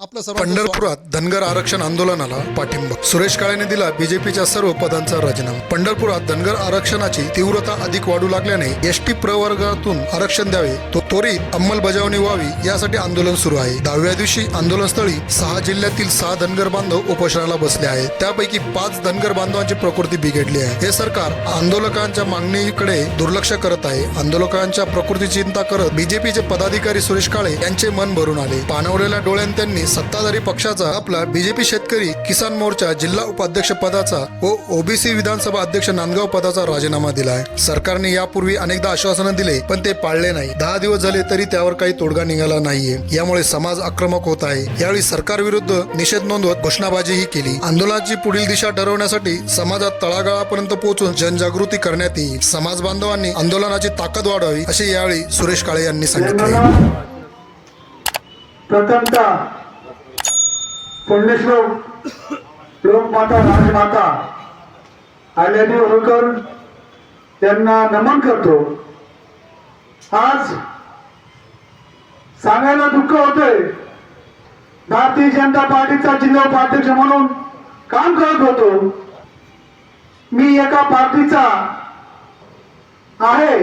आपलं सर्व पंढरपुरात धनगर आरक्षण आंदोलनाला पाठिंबा. सुरेश काळेने दिला बीजेपीच्या सर्व पदांचा राजीनामा. पंढरपुरात धनगर आरक्षणाची तीव्रता अधिक वाढू लागल्याने एस टी प्रवर्गातून आरक्षण द्यावे तो त्वरित अंमलबजावणी व्हावी यासाठी आंदोलन सुरू आहे. दहाव्या दिवशी आंदोलनस्थळी सहा जिल्ह्यातील सहा धनगर बांधव उपोषणाला बसले आहेत. त्यापैकी पाच धनगर बांधवांची प्रकृती बिघडली आहे. हे सरकार आंदोलकांच्या मागणीकडे दुर्लक्ष करत आहे. आंदोलकांच्या प्रकृती चिंता करत बीजेपीचे पदाधिकारी सुरेश काळे यांचे मन भरून आले. पाणवलेल्या डोळ्यांनी त्यांनी सत्ताधारी पक्षाचा आपला बीजेपी शेतकरी किसान मोर्चा जिल्हा उपाध्यक्ष पदाचा व ओबीसी विधानसभा अध्यक्ष नांदगाव पदाचा राजीनामा दिला आहे सरकारने यापूर्वी अनेकदा आश्वासनं दिले पण ते पाळले नाही. दहा दिवस झाले तरी त्यावर काही तोडगा निघाला नाहीये. यामुळे समाज आक्रमक होत आहे. यावेळी सरकार विरुद्ध निषेध नोंदवत घोषणाबाजीही केली. आंदोलनाची पुढील दिशा ठरवण्यासाठी समाजात तळागाळापर्यंत पोहोचून जनजागृती करण्यात येईल. समाज बांधवांनी आंदोलनाची ताकद वाढवावी असे यावेळी सुरेश काळे यांनी सांगितले. प्रथमतः पुण्यश्लोक लोकमाता राजमाता आल्यादी होळकर त्यांना नमन करतो. आज सांगायला दुःख होतंय. भारतीय जनता पार्टीचा जिल्हा उपाध्यक्ष म्हणून काम करत होतो. मी एका पार्टीचा आहे.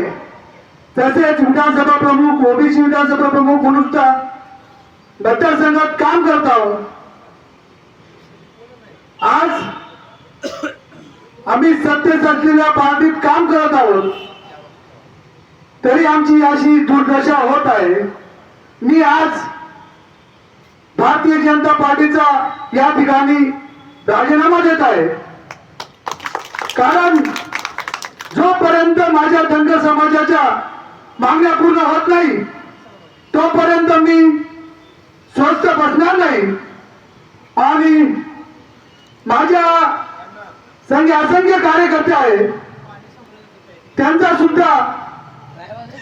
तसेच विधानसभा प्रमुख ओबीसी विधानसभा प्रमुख म्हणून सुद्धा मतदारसंघात काम करत आहोत आज आम्ही सत्तेत असलेल्या पार्टीत काम करत आहोत. तरी आमची अशी दुर्दशा होत आहे. मी आज भारतीय जनता पार्टीचा या ठिकाणी राजीनामा देत आहे. कारण जोपर्यंत माझ्या धनगर समाजाच्या मागण्या पूर्ण होत नाही तोपर्यंत मी स्वस्थ बसणार नाही. आणि माझ्या संघ असंख्य कार्यकर्ते आहेत. त्यांचा सुद्धा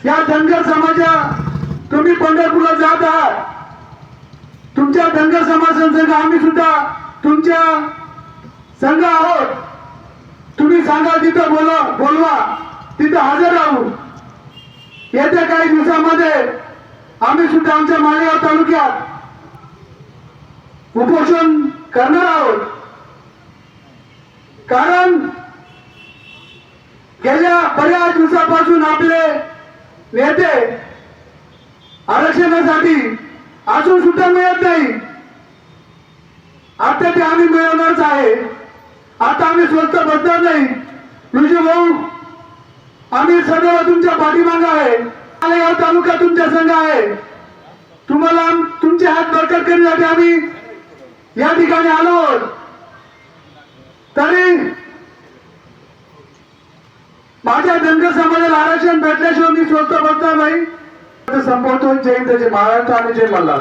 या धनगर समाजा तुम्ही पंढरपूरला जात आहात. तुमच्या धनगर समाजासंघ आम्ही सुद्धा तुमच्या संघ आहोत. तुम्ही सांगा तिथं बोला बोलवा तिथं हजर राहू. येत्या काही दिवसामध्ये आम्ही सुद्धा आमच्या मालेगाव तालुक्यात उपोषण करणार आहोत. कारण गेल्या बऱ्याच दिवसापासून आपले नेते आरक्षणासाठी अजून सुद्धा मिळत नाही. आता ते आम्ही मिळवणारच आहे. आता आम्ही स्वस्त बसणार नाही. विजू भाऊ आम्ही सदैव तुमच्या पाठीमागा आहे. मालेगाव तालुका तुमच्या संघ आहे. तुम्हाला तुमचे हात बरकत करण्यासाठी आम्ही या ठिकाणी आलो आहोत. तरी माझ्या धनगर समाजाला आरक्षण भेटल्याशिवाय मी स्वतः बसणार नाही. संपवतो. जय हिंद. जय महाराष्ट्र. आणि जय मल्हार.